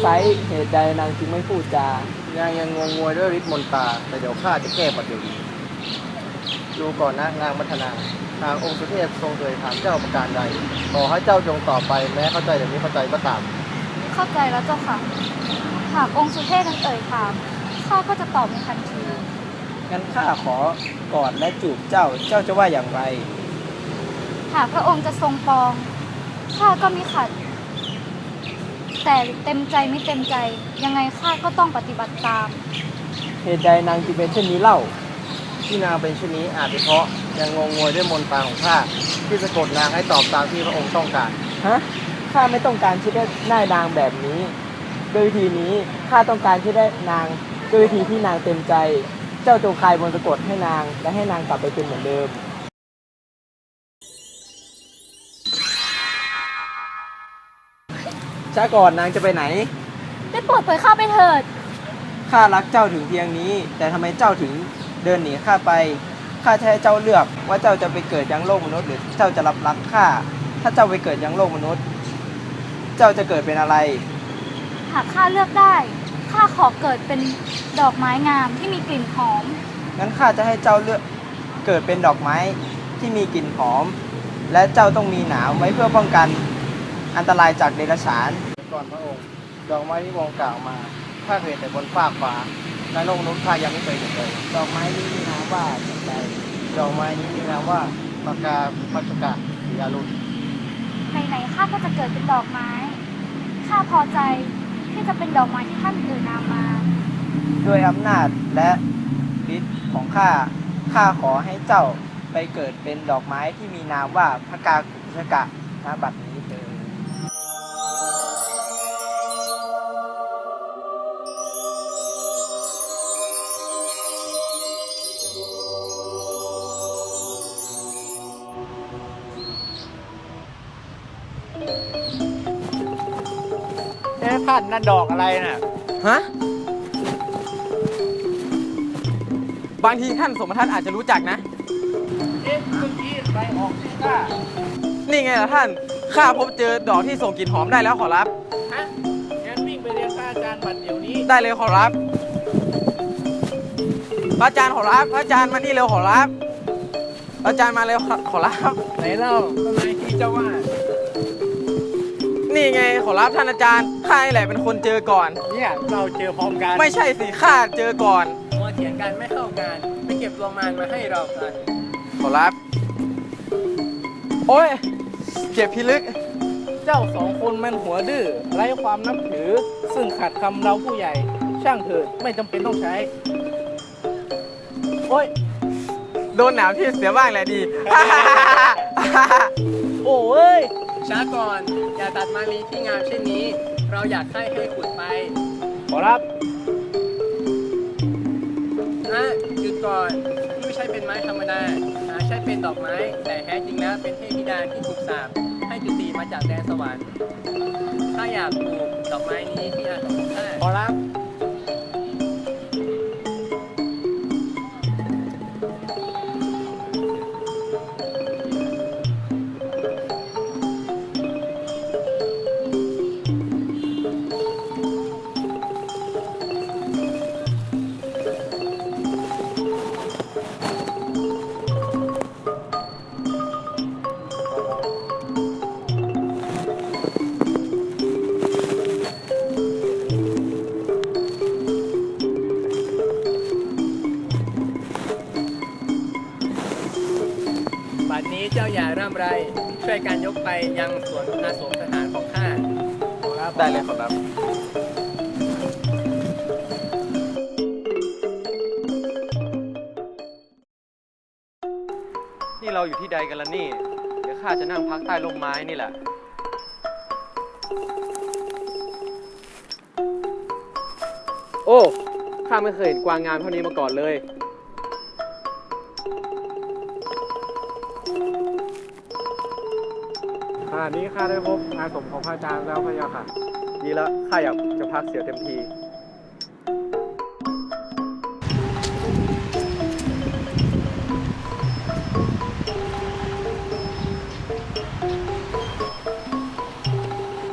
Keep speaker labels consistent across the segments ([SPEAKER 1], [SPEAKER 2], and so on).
[SPEAKER 1] ไซ
[SPEAKER 2] ส์เหตุใดนางจึงไม่พูดจา
[SPEAKER 3] นางยังงงงวยด้วยฤทธิ์มนตราแต่เดี๋ยวข้าจะแก้ปัญหานี้ดูก่อนนะนางมัทนาทางองค์สุเทพทรงเคยถามเจ้าประการใดขอให้เจ้าจงตอบไปแม้เข้าใจหรือไม่เข้าใจก็ตาม
[SPEAKER 4] เข้าใจแล้วเจ้าค่ะ หากองค์สุเทพนั้นเอ่ยถามข้าก็จะตอบในทันที
[SPEAKER 2] งั้นข้าขอกอดและจูบเจ้าเจ้าจะว่าอย่างไร
[SPEAKER 4] หากพระองค์จะทรงปองข้าก็มิขัด แต่เต็มใจไม่เต็มใจ ยังไงข้าก็ต้องปฏิบัติตาม
[SPEAKER 2] เหตุใดนางจึงเป็นเช่นนี้เล่า
[SPEAKER 3] ที่นางเป็นเช่นนี้อาจเป็นเพราะยังงงงวยด้วยมนตราของข้าที่สะกดนางให้ตอบตามที่พระองค์ต้องการ
[SPEAKER 2] ฮะข้าไม่ต้องการที่ได้ได้นางแบบนี้ โดยวิธีนี้ข้าต้องการที่ได้นางโดยวิธีที่นางเต็มใจ เจ้าจงคลายมนต์สะกดให้นาง และให้นางกลับไปเป็นเหมือนเดิม ช้าก่อนนางจะไปไหน
[SPEAKER 4] ได้โปรดปล่อยข้าไปเถิด
[SPEAKER 2] ข้ารักเจ้าถึงเพียงนี้ แต่ทำไมเจ้าถึงเดินหนีข้าไป ข้าจะให้เจ้าเลือกว่าเจ้าจะไปเกิดยังโลกมนุษย์หรือเจ้าจะรับรักข้า ถ้าเจ้าไปเกิดยังโลกมนุษย์ เจ้าจะเกิดเป็นอะไร
[SPEAKER 4] หากข้าเลือกได้ ข้าขอเกิดเป็นดอกไม้งามที่มีกลิ่นหอม
[SPEAKER 2] งั้นข้าจะให้เจ้าเลือกเกิดเป็นดอกไม้ที่มีกลิ่นหอม และเจ้าต้องมีหนามไว้เพื่อป้องกันอันตรายจากเดรัจฉาน
[SPEAKER 3] ก่อนพระองค์ ดอกไม้ที่มองกล่าวมาข้าเคยเห็นแต่บนฟากฟ้าในโลกมนุษย์ข้ายังไม่เคยเห็นเลย
[SPEAKER 2] ดอกไม้นี้มีนามว่าอะไร
[SPEAKER 3] ดอกไม้นี้มีนามว่าปากกาพัชกะสีอารุณ
[SPEAKER 4] ไหนๆข้าก็จะเกิดเป็นดอกไม้ ข้าพอใจที่จะเป็นดอกไม้ที่ท่านเอ่ยนามมา
[SPEAKER 2] ด้วยอำนาจและฤทธิ์ของข้า ข้าขอให้เจ้าไปเกิดเป็นดอกไม้ที่มีนามว่าพระกากุชกะณบัดนี้า
[SPEAKER 3] นนั่นดอกอะไรน่ะ
[SPEAKER 5] ฮะ บางทีท่านสมทัศน์อาจจะรู้จักนะ
[SPEAKER 3] เอ๊ะเมื่อกี้ใครออกที่ข้า
[SPEAKER 5] นี่ไงล่ะท่าน ข้าพบเจอดอกที่ส่งกลิ่นหอมได้แล้วขอรับ
[SPEAKER 3] ฮะงั้นวิ่งไปเรียนข้าอาจารย์บัดเดี๋ยวนี้
[SPEAKER 5] ได้เลยขอรับ พระอาจารย์ขอรับ พระอาจารย์มานี่เร็วขอรับ พระอาจารย์มาเร็วขอรับ
[SPEAKER 3] ไหนเล่าทำไมที่เจ้าว่า
[SPEAKER 5] นี่ไงขอรับท่านอาจารย์ข้านี่แหละเป็นคนเจอก่อน
[SPEAKER 3] เนี่ยเราเจอพร้อมกัน
[SPEAKER 5] ไม่ใช่สิข้าเจอก่อน
[SPEAKER 3] มัวเถียงกันไม่เข้ากันไม่เก็บตัวมานมาให้เรากัน
[SPEAKER 5] ขอรับ โอ้ย เจ็บพิลึก
[SPEAKER 6] เจ้าสองคนมันหัวดื้อไร้ความนับถือ ซึ่งขัดคำเราผู้ใหญ่ ช่างเถิดไม่จำเป็นต้องใช้ โอ้ย
[SPEAKER 5] โดนหนาวที่เสียบ้างแหละดี
[SPEAKER 6] โอ้เอ้ย
[SPEAKER 7] ช้าก่อน อย่าตัดมาลีที่งามเช่นนี้ เราอยากให้ให้ขุดไป
[SPEAKER 6] ขอรับ
[SPEAKER 7] อะหยุดก่อนนี่ไม่ใช่เป็นไม้ธรรมดาหาใช่เป็นดอกไม้ แต่แท้จริงแล้วเป็นเทพธิดาที่ถูกสาปให้จุติมาจากแดนสวรรค์ข้าอยากปลูกดอกไม้นี้ที่อาสมของข้า
[SPEAKER 6] ขอรับ
[SPEAKER 7] บั ยังสวนอาสมทหารของข้า
[SPEAKER 5] ได้เลยขอรับ
[SPEAKER 8] นี่เราอยู่ที่ใดกันล่ะนี่ เดี๋ยวข้าจะนั่งพักใต้ร่มไม้นี่แหละ
[SPEAKER 7] โอ้ ข้าไม่เคยเห็นกวางงามเท่านี้มาก่อนเลย
[SPEAKER 9] ขณะนี้ข้าได้พบอาสมของพระอาจารย์แล้วพระยาค่ะ
[SPEAKER 7] ดีแล้วข้าอยากจะพักเสียเต็มที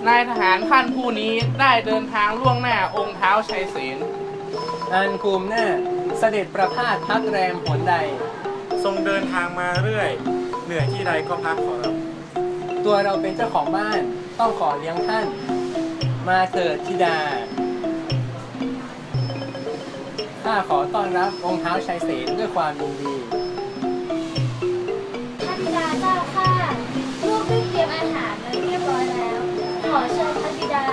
[SPEAKER 10] นายทหารท่านผู้นี้ได้เดินทางล่วงหน้าองค์เท้าชัยเสน
[SPEAKER 7] อันคุมหน้าเสด็จประพาสพักแรมหนใด
[SPEAKER 9] ทรงเดินทางมาเรื่อย เหนื่อยที่ใดก็พักขอรับ
[SPEAKER 7] ตัวเราเป็นเจ้าของบ้าน ต้องขอเลี้ยงท่าน มาเถิดธิดา ข้าขอต้อนรับองค์เท้าชัยเสนด้วยความยินดี
[SPEAKER 4] พระบิดาเจ้าค่ะลูกได้เตรียมอาหารไว้เรียบร้อยแล้ว ขอเชิญพระบิดา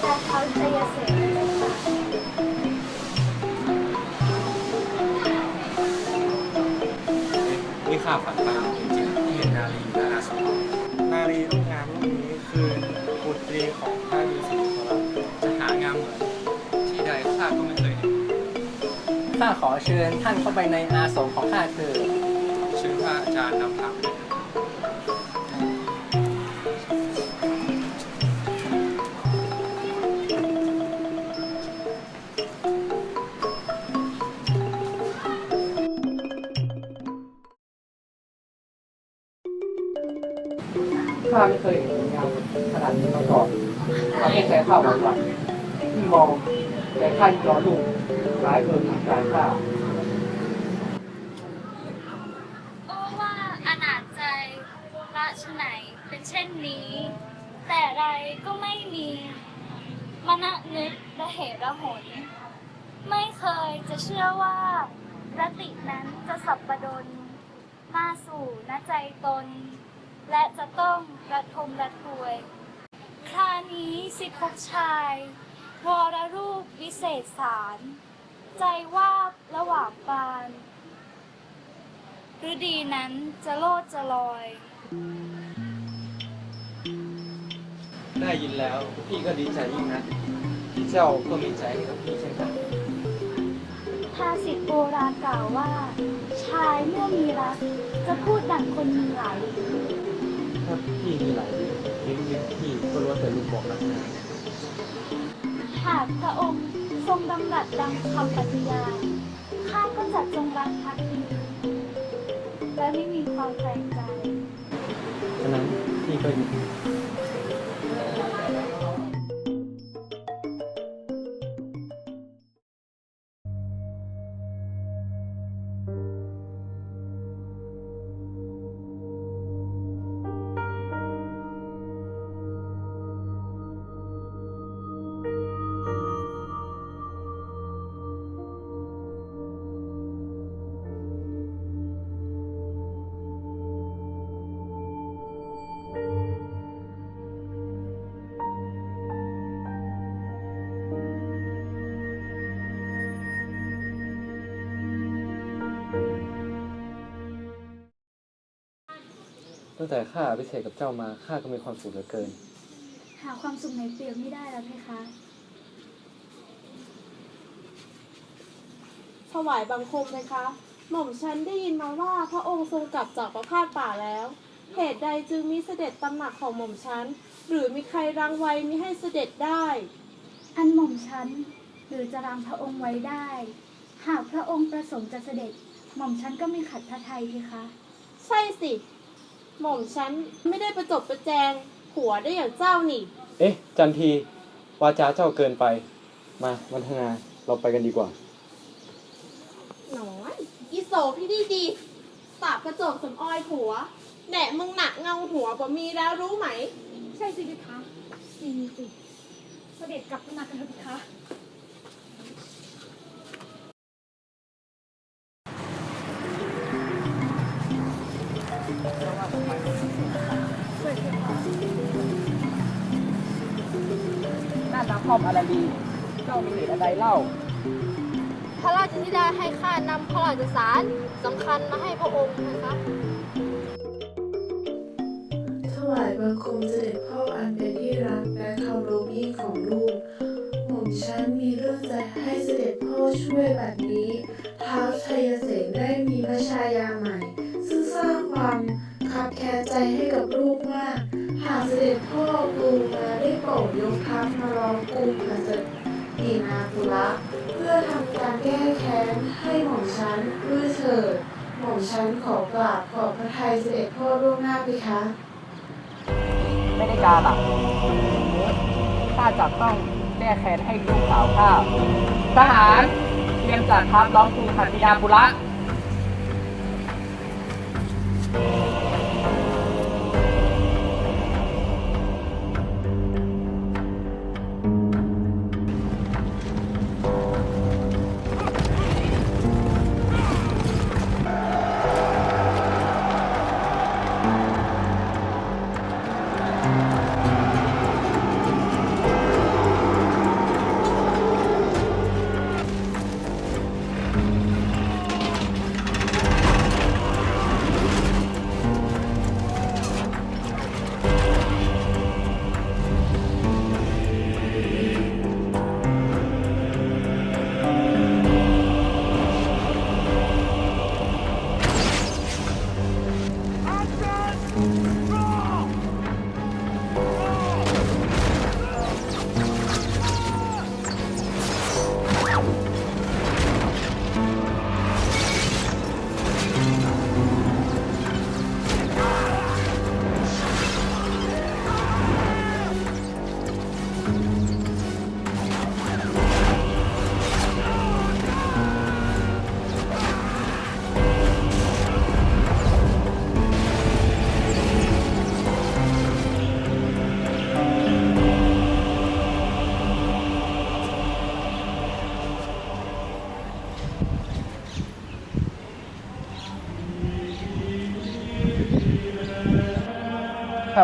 [SPEAKER 4] และเท้าชัยเสนเลยค่ะ
[SPEAKER 9] นี่ข้าฝันไป นาลีรูปงามรูปนี้คือบุตรีของพระฤาษีขอรับ
[SPEAKER 7] จะหางามเหมือนที่ใดข้าก็ไม่เคยเห็นข้าขอเชิญท่านเข้าไปในอาสมของข้าเถิด
[SPEAKER 9] เชิญพระอาจารย์นำทาง
[SPEAKER 10] ข้าไม่เคยเห็นงามขนาดนี้มาก่อนข้าไม่เคยเข้ามาก่อนที่มองแต่ข้าย้อนลูกหลายเกินสายข้า
[SPEAKER 4] โอ้ว่าอนาจใจละชไหนเป็นเช่นนี้ แต่ไรก็ไม่มีมณะนึกระเหตุระหนไม่เคยจะเชื่อว่ารตินั้นจะสับประดนมาสู่ณใจตน และจะต้องระทมระทวย คราวนี้สิพบชาย วรรูปวิเศษสาร ใจว่าบระหว่างปานฤดีนั้นจะโลดจะลอย
[SPEAKER 8] ได้ยินแล้วพี่ก็ดีใจยิ่งนะที่เจ้าก็มีใจให้กับพี่เช่นกัน
[SPEAKER 4] ภาษิตโบราณกล่าวว่า ชายเมื่อมีรักจะพูดดังคนมีหลาย ลิ้น
[SPEAKER 8] ถ้าพี่มีหลายลิ้นลิ้นพี่ก็รู้แต่ลูกบอกรักนะ
[SPEAKER 4] หากพระองค์ทรงดำรัสดังคำปฏิญาณข้าก็จะจงรักภักดีและไม่มีความแคลงใจ
[SPEAKER 8] ฉะนั้นพี่ก็ยิ ตั้งแต่ข้าพิเศษกับเจ้ามาข้าก็มีความสุขเหลือเกิน
[SPEAKER 4] หาความสุขในเปรียบไม่ได้แล้วเพคะ
[SPEAKER 11] ถวายบังคมเลยคะ หม่อมฉันได้ยินมาว่าพระองค์ทรงกลับจากประพาสป่าแล้ว เหตุใดจึงมิเสด็จตำหนักของหม่อมฉัน หรือมีใครรังไว้มิให้เสด็จได้
[SPEAKER 4] อันหม่อมฉันหรือจะรังพระองค์ไว้ได้ หากพระองค์ประสงค์จะเสด็จ หม่อมฉันก็มีขัดพระทัยเพคะ
[SPEAKER 11] ใช่สิ หม่อมฉันไม่ได้ประจบประแจงผัวได้อย่างเจ้านี่
[SPEAKER 8] เอ๊ะ จันทีวาจาเจ้าเกินไป มาวันทนาเราไปกันดีกว่า
[SPEAKER 11] หน้อยอีโสพี่ดีดีปากกระจกสมออยผัวแหนะมึงหนักเงาหัวบ่มีแล้วรู้ไหม
[SPEAKER 4] ใช่สิเพคะมีสิเสด็จกลับมากันเถอะเพคะ
[SPEAKER 10] อมอาราลีเจ้ามีเหตุอะไรเล่า
[SPEAKER 12] พระราชธิดาให้ข้านำพระราชสารสำคัญมาให้พระองค์นะคะ
[SPEAKER 13] ถวายบังคมเสด็จพ่ออันเป็นที่รักและเคารพยิ่งของลูกหม่อมฉันมีเรื่องจให้เสด็จพ่อช่วยบัดนี้ท้าวชัยเสนได้มีพระชายาใหม่ ซึ่งสร้างความคับแค้นใจให้กับลูกมาก ข้าเสด็จพ่อปูมาได้โปรดยกทัพมาล้อมกรุงพระเจ้าอีนาปุระเพื่อทำการแก้แค้นให้หม่อมฉันด้วยเถิดหม่อมฉันขอกราบขอบพระทัยเสด็จพ่อล่วงหน้าไปคะ
[SPEAKER 14] ไม่ได้การหลักข้าจะต้องแก้แค้นให้ลูกสาวข้าทหารเตรียมจัดทัพล้อมกรุงหัตถยาปุระ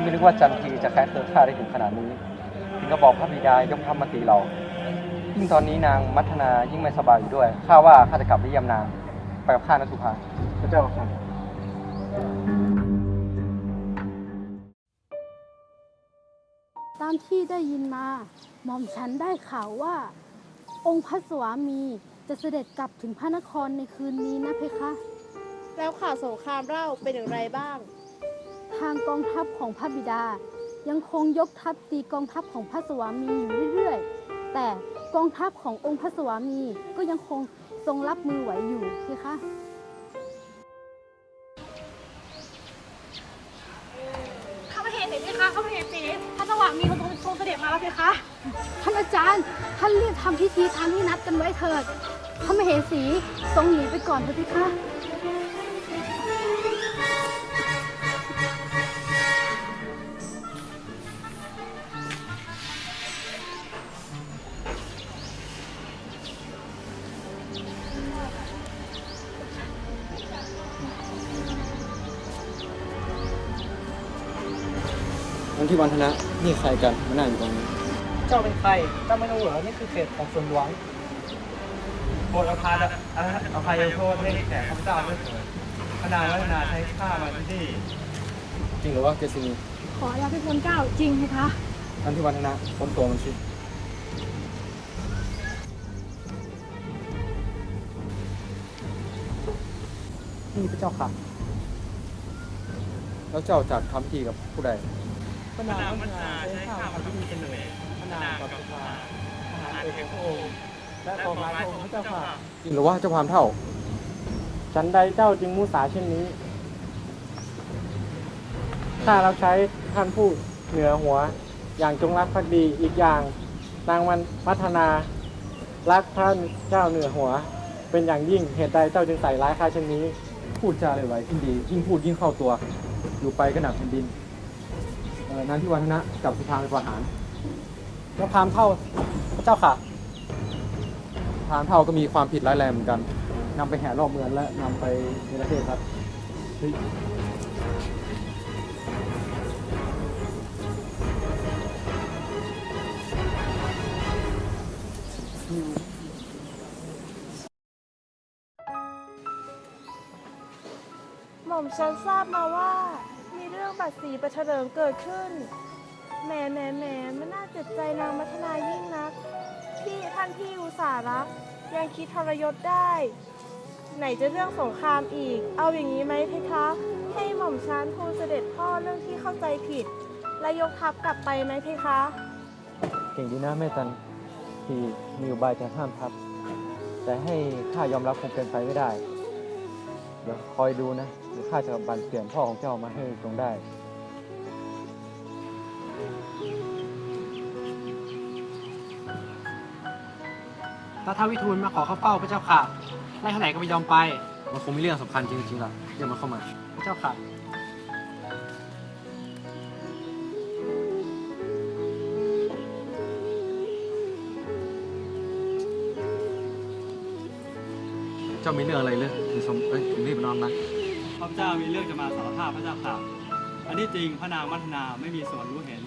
[SPEAKER 8] ไม่นึกว่าจันทีจะแค้นเคืองข้าได้ถึงขนาดนี้ถึงก็บอกพระบิดายกทัพมาตีเรา ยิ่งตอนนี้นางมัทนายิ่งไม่สบายอยู่ด้วย ข้าว่าข้าจะกลับไปเยี่ยมนาง ไปกับข้านะสุภา
[SPEAKER 15] พระเจ้าค่ะ
[SPEAKER 4] ตามที่ได้ยินมา หม่อมฉันได้ข่าวว่า องค์พระสวามีจะเสด็จกลับถึงพระนครในคืนนี้นะเพคะ
[SPEAKER 16] แล้วข่าวสงครามเล่าเป็นอย่างไรบ้าง
[SPEAKER 4] ทางกองทัพของพระบิดา ยังคงยกทัพตีกองทัพของพระสวามีอยู่เรื่อยๆ แต่กองทัพขององค์พระสวามีก็ยังคงทรงรับมือไหวอยู่เพคะ
[SPEAKER 17] ข้าไม่เห็นเลยนะคะข้าไม่เห็นสีพระสว่างมีคนทรงเสด็จมาแล้วเพคะ
[SPEAKER 4] ท่านอาจารย์ท่านรีบทำพิธีตามที่นัดกันไว้เถิดถ้าไม่เห็นสีทรงหนีไปก่อนเถอะเพคะ
[SPEAKER 8] ที่วันธนะนี่ใครกันมานั่งอยู่ตรงนี้
[SPEAKER 14] เจ้าเป็นใคร เจ้าไม่รู้เหรอ นี่คือเขตของส่วนหลวง
[SPEAKER 18] โปรดอภัยอภัยโทษให้แก่ข้าพเจ้าด้วยเถิดพระนางรัตนาใช้ข้ามาที่นี่
[SPEAKER 8] จริงหรือว่าเกษินี
[SPEAKER 17] ขออนุญาตพี่พลเก้าจริงเพคะ
[SPEAKER 8] วันที่วันธนะค้นตัวมันสิ
[SPEAKER 14] นี่พระเจ้าค่ะ
[SPEAKER 8] แล้วเจ้าจากทำพิธีกับผู้ใด
[SPEAKER 18] พระนางรัตนาใช้ข้ามาที่นี่เป็นหนึ่งพระนางกับสุภาทหารเอกของพระองค์และกองร้ายพระองค์พระเจ้าค่ะ
[SPEAKER 8] จริงหรือว่าเจ้าพรามเท่า
[SPEAKER 14] ฉันใดเจ้าจึงมุสาเช่นนี้ข้ารับใช้ท่านผู้เหนือหัว อย่างจงรักภักดีอีกอย่างนางมันพัฒนารักท่านเจ้าเหนือหัว เป็นอย่างยิ่งเหตุใดเจ้าจึงใส่ร้ายข้าเช่นนี้
[SPEAKER 8] พูดจาเลยไหวขึ้นดี ยิ่งพูดยิ่งเข้าตัว อยู่ไปก็หนักแผ่นดิน เอ่อนที่วันธนะกับสุภาเป็นประหาร
[SPEAKER 14] แล้วพรามเท่าพระเจ้าค่ะ
[SPEAKER 8] พรามเท่าก็มีความผิดร้ายแรงเหมือนกันนำไปแห่รอบเมืองและนำไปในประเทศครับเฮ้ย
[SPEAKER 16] หม่อมฉันทราบมาว่า บัตรสีประเฉลิมเกิดขึ้น แหมแหมแหมมันน่าเจ็บใจนางมัทนายิ่งนัก พี่ท่านพี่อุตส่าห์รักยังคิดทรยศได้ ไหนจะเรื่องสงครามอีก เอาอย่างนี้ไหมเพคะ ให้หม่อมฉันทูลเสด็จพ่อเรื่องที่เข้าใจผิด
[SPEAKER 19] และยกทัพกลับไปไหมเพคะ
[SPEAKER 20] เก่งดีนะแม่จันที่มีอุบายจะห้ามทัพแต่ให้ข้ายอมรับคงเป็นไปไม่ได้ เดี๋ยวคอยดูนะเดี๋ยวข้าจะบันเปลี่ยนพ่อของเจ้ามาให้ตรงได้
[SPEAKER 17] ถ้าท้าววิทูลมาขอเข้าเฝ้าพระเจ้าค่ะไล่เท่าไหร่ก็ไม่ยอมไป
[SPEAKER 8] มันคงมีเรื่องสำคัญจริงๆล่ะเรียกมันเข้ามา
[SPEAKER 17] พระเจ้าค่ะ
[SPEAKER 8] จ้ามีเรื่องอะไรเลยถึงสมเอ้ยถึงรีบนอนนะ
[SPEAKER 18] ข้าพเจ้ามีเรื่องจะมาสารภาพพระเจ้าค่ะ อันที่จริงพระนางมัทนาไม่มีส่วนรู้เห็น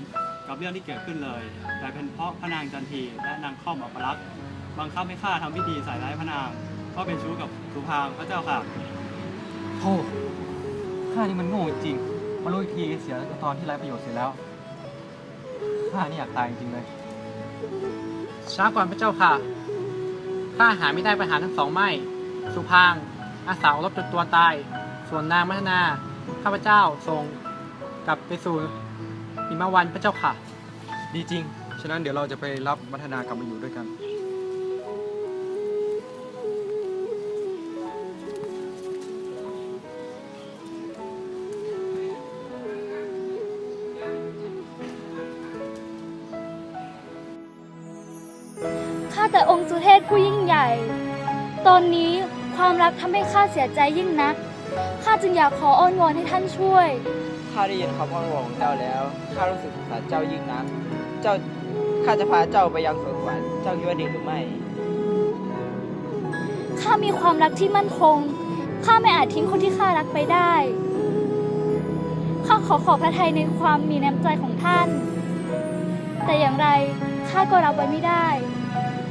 [SPEAKER 18] กับเรื่องที่เกิดขึ้นเลย แต่เป็นเพราะพระนางจันทีและนางข้อมอัปลักษณ์บังคับให้ข้าทำพิธีใส่ร้ายพระนาง เพราะเป็นชู้กับสุพางพระเจ้าค่ะ
[SPEAKER 8] โธ่ข้านี่มันโง่จริง มารู้อีกทีเสียตอนที่ไร้ประโยชน์เสียแล้ว ข้านี่อยากตายจริงๆเลย
[SPEAKER 17] ช้าก่อนพระเจ้าค่ะ ข้าหาไม่ได้ปัญหาทั้งสองไม่ สุพางอาสาวรบจนตัวตาย ส่วนนางมัทนา ข้าพเจ้าทรงกลับไปสู่หิมวันพระเจ้าค่ะ
[SPEAKER 8] ดีจริง ฉะนั้นเดี๋ยวเราจะไปรับมัทนากลับมาอยู่ด้วยกัน
[SPEAKER 4] ข้าแต่องค์สุเทพผู้ยิ่งใหญ่ ตอนนี้ ความรักทำให้ข้าเสียใจยิ่งนัก ข้าจึงอยากขออ้อนวอนให้ท่านช่วย
[SPEAKER 2] ข้าได้ยินคำอ้อนวอนของเจ้าแล้ว ข้ารู้สึกสงสารเจ้ายิ่งนัก เจ้า ข้าจะพาเจ้าไปยังสวนสวรรค์ เจ้าคิดว่าดีหรือไม่
[SPEAKER 4] ข้ามีความรักที่มั่นคง ข้าไม่อาจทิ้งคนที่ข้ารักไปได้ ข้าขอขอบพระทัยในความมีน้ำใจของท่าน แต่อย่างไรข้าก็รับไว้ไม่ได้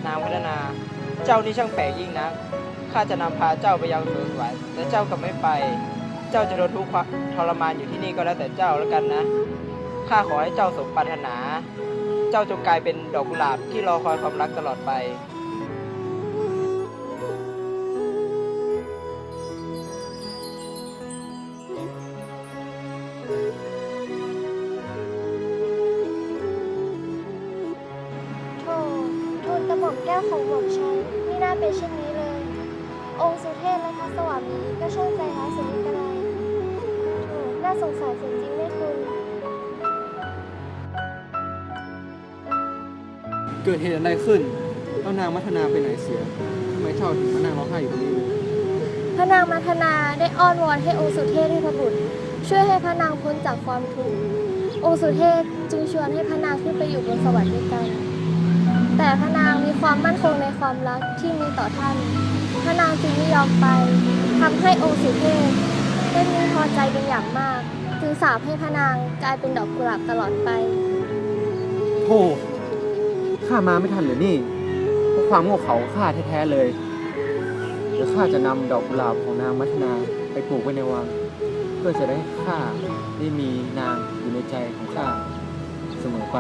[SPEAKER 2] นางพัฒนา เจ้านี่ช่างแปลกยิ่งนัก ข้าจะนำพาเจ้าไปยังสวนสวรรค์แต่เจ้ากลับไม่ไป เจ้าจะโดนทุกข์ทรมานอยู่ที่นี่ก็แล้วแต่เจ้าแล้วกันนะข้าขอให้เจ้าสมปรารถนา เจ้าจงกลายเป็นดอกกุหลาบที่รอคอยความรักตลอดไป
[SPEAKER 19] สงสารเสียจริงแม่คุณ
[SPEAKER 8] เกิดเหตุอะไรขึ้นแล้วนางมัทนาไปไหนเสียทำไมเจ้าถึงมานั่งร้องไห้อยู่ตรงนี้
[SPEAKER 19] พระนางมัทนาได้อ้อนวอนให้องค์สุเทพเทพบุตร ช่วยให้พระนางพ้นจากความทุกข์องค์สุเทพจึงชวนให้พระนางขึ้นไปอยู่บนสวรรค์ด้วยกัน แต่พระนางมีความมั่นคงในความรักที่มีต่อท่าน พระนางจึงไม่ยอมไปทำให้องค์สุเทพ ได้มีพอใจเป็นอย่างมาก จึงสาปให้พระนางกลายเป็นดอกกุหลาบตลอดไป
[SPEAKER 8] โธ่ข้ามาไม่ทันเหรือนี่เพราะความโง่เขลาข้าแท้ๆเลยเดี๋ยวข้าจะนำดอกกุหลาบของนางมัทนาไปปลูกไว้ในวัง เพื่อจะได้ข้าได้มีนางอยู่ในใจของข้าเสมอไป